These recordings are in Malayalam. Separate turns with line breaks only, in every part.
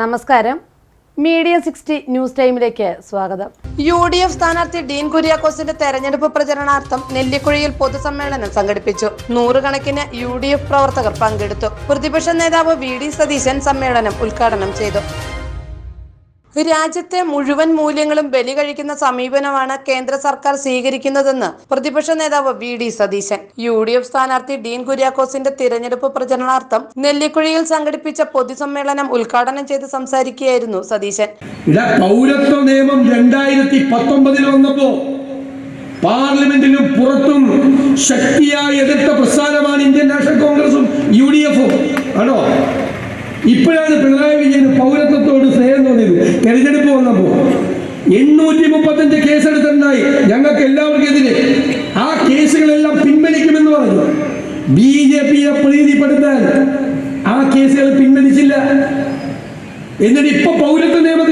നമസ്കാരം. മീഡിയ സിക്സ്റ്റി ന്യൂസ് ടൈമിലേക്ക് സ്വാഗതം.
യു ഡി എഫ് സ്ഥാനാർത്ഥി ഡീൻ കുര്യാക്കോസിന്റെ തെരഞ്ഞെടുപ്പ് പ്രചരണാർത്ഥം നെല്ലിക്കുഴിയിൽ പൊതുസമ്മേളനം സംഘടിപ്പിച്ചു. നൂറുകണക്കിന് യു ഡി എഫ് പ്രവർത്തകർ പങ്കെടുത്തു. പ്രതിപക്ഷ നേതാവ് വി ഡി സതീശൻ സമ്മേളനം ഉദ്ഘാടനം ചെയ്തു. രാജ്യത്തെ മുഴുവൻ മൂല്യങ്ങളും ബലി കഴിക്കുന്ന സമീപനമാണ് കേന്ദ്ര സർക്കാർ സ്വീകരിക്കുന്നതെന്ന് പ്രതിപക്ഷ നേതാവ് V D Satheesan. U D F സ്ഥാനാർത്ഥി ഡീൻ കുര്യാക്കോസിന്റെ തിരഞ്ഞെടുപ്പ് പ്രചരണാർത്ഥം നെല്ലിക്കുഴിയിൽ സംഘടിപ്പിച്ച പൊതുസമ്മേളനം ഉദ്ഘാടനം ചെയ്ത് സംസാരിക്കുകയായിരുന്നു സതീശൻ.
പൗരത്വ നിയമം രണ്ടായിരത്തി പത്തൊമ്പതിൽ വന്നപ്പോ പാർലമെന്റിലും പുറത്തും ശക്തിയായി എതിർത്ത പ്രസ്ഥാനമാണ് ഇന്ത്യൻ നാഷണൽ കോൺഗ്രസും യു ഡി എഫും. ആണോ ഇപ്പോഴാണ് പിണറായി വിജയന് പൗരത്വത്തോട് സ്നേഹം തോന്നിയത്. തെരഞ്ഞെടുപ്പ് വന്നപ്പോ എണ്ണൂറ്റി മുപ്പത്തഞ്ച് കേസെടുത്തുണ്ടായി ഞങ്ങൾക്ക് എല്ലാവർക്കും എതിരെ. ആ കേസുകളെല്ലാം പിൻവലിക്കുമെന്ന് പറഞ്ഞു. ബി ജെ പിയെ പ്രീതിപ്പെടുത്താൻ ആ കേസുകൾ പിൻവലിച്ചില്ല. എന്നിട്ട് ഇപ്പൊ പൗരത്വ നിയമത്തിൽ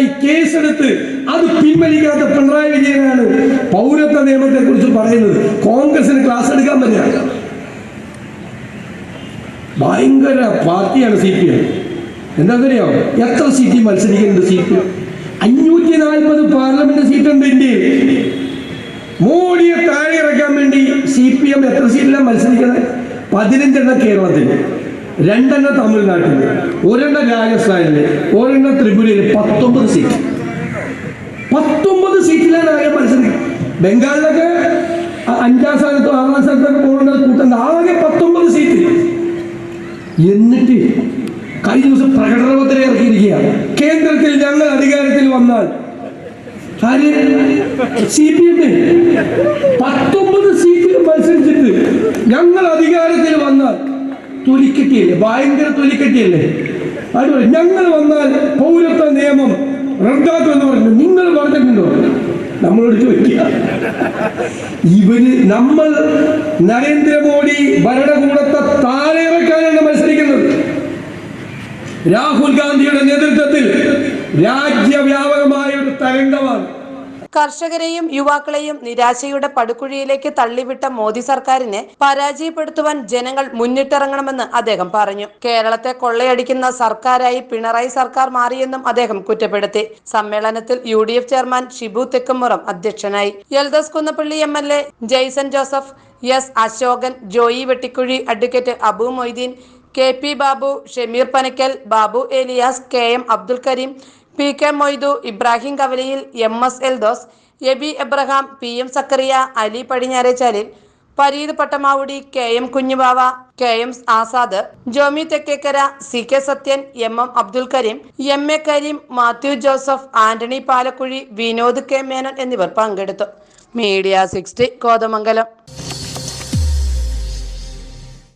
പങ്കെടുത്തവർക്കെതിരായി കേസെടുത്ത് അത് പിൻവലിക്കാത്ത പിണറായി വിജയനാണ് പൗരത്വ നിയമത്തെ കുറിച്ച് പറയുന്നത്. കോൺഗ്രസിന് ക്ലാസ് എടുക്കാൻ പറ്റില്ല. ഭയങ്കര പാർട്ടിയാണ് സി പി എം. എന്താണെന്നറിയോ? എത്ര സീറ്റ് മത്സരിക്കുന്നുണ്ട് സി പി എം? അഞ്ഞൂറ്റി നാൽപ്പത് പാർലമെന്റ് സീറ്റുണ്ട് ഇന്ത്യയിൽ. മോഡിയെ താഴെ ഇറക്കാൻ വേണ്ടി സി പി എം എത്ര സീറ്റിലാണ് മത്സരിക്കുന്നത്? പതിനഞ്ചെണ്ണം കേരളത്തിൽ. രണ്ടെണ്ണം തമിഴ്നാട്ടിൽ ഒരെണ്ണം രാജസ്ഥാനിൽ ഒരെണ്ണം ത്രിപുരയിൽ പത്തൊമ്പത് സീറ്റ് പത്തൊമ്പത് സീറ്റിലാണ് ആകെ മത്സരം. ബംഗാളിലൊക്കെ അഞ്ചാം സ്ഥാനത്തും ആറാം സ്ഥാനത്തൊക്കെ പോകുന്ന കൂട്ടുന്ന ആകെ പത്തൊമ്പത് സീറ്റ് എന്നിട്ട് കഴിഞ്ഞ ദിവസം പ്രകടനപത്രം ഇറക്കിയിരിക്കുകയാണ് കേന്ദ്രത്തിൽ ഞങ്ങൾ അധികാരത്തിൽ വന്നാൽ. സി പി എം പത്തൊമ്പത് സീറ്റിൽ മത്സരിച്ചിട്ട് ഞങ്ങൾ അധികാരത്തിൽ വന്നാൽ തൊലിക്കെട്ടിയല്ലേ? ഭയങ്കര തൊലിക്കെട്ടിയല്ലേ? അതുപോലെ ഞങ്ങൾ വന്നാൽ പൗരത്വ നിയമം റദ്ദാക്കുമെന്ന് പറഞ്ഞു. നിങ്ങൾ പറഞ്ഞിട്ടുണ്ടോ? നമ്മളോട് ചോദിക്കുക ഇവർ നമ്മൾ നരേന്ദ്രമോദി ഭരണകൂടത്തെ താഴെ ഇറക്കാനാണ് മത്സരിക്കുന്നത്. രാഹുൽ ഗാന്ധിയുടെ നേതൃത്വത്തിൽ തരംഗമാണ്
കർഷകരെയും യുവാക്കളെയും നിരാശയുടെ പടുക്കുഴിയിലേക്ക് തള്ളിവിട്ട മോദി സർക്കാരിനെ പരാജയപ്പെടുത്തുവാൻ ജനങ്ങൾ മുന്നിട്ടിറങ്ങണമെന്ന് അദ്ദേഹം പറഞ്ഞു. കേരളത്തെ കൊള്ളയടിക്കുന്ന സർക്കാരായി പിണറായി സർക്കാർ മാറിയെന്നും അദ്ദേഹം കുറ്റപ്പെടുത്തി. സമ്മേളനത്തിൽ U D F chairman Shibu Thekkumuram അധ്യക്ഷനായി. Eldhose Kunnappilly M L A Jaison Joseph S Ashokan Joy Vettikuzhi advocate Abu Moideen K P Babu Shameer Panakkal Babu Elias K M Abdul Kareem P K Moidu Ibrahim Kavalayil M S Eldhose Abi Abraham P M Zakaria Ali Padinjarechalil Pareeth Pattamavudi K M Kunjubava K M Azad Jomy Thekkekara C K Sathyan M M Abdul Kareem M A Kareem Mathew Joseph Antony Palakuzhi Vinod K Menon എന്നിവർ പങ്കെടുത്തു. Media sixty Kothamangalam.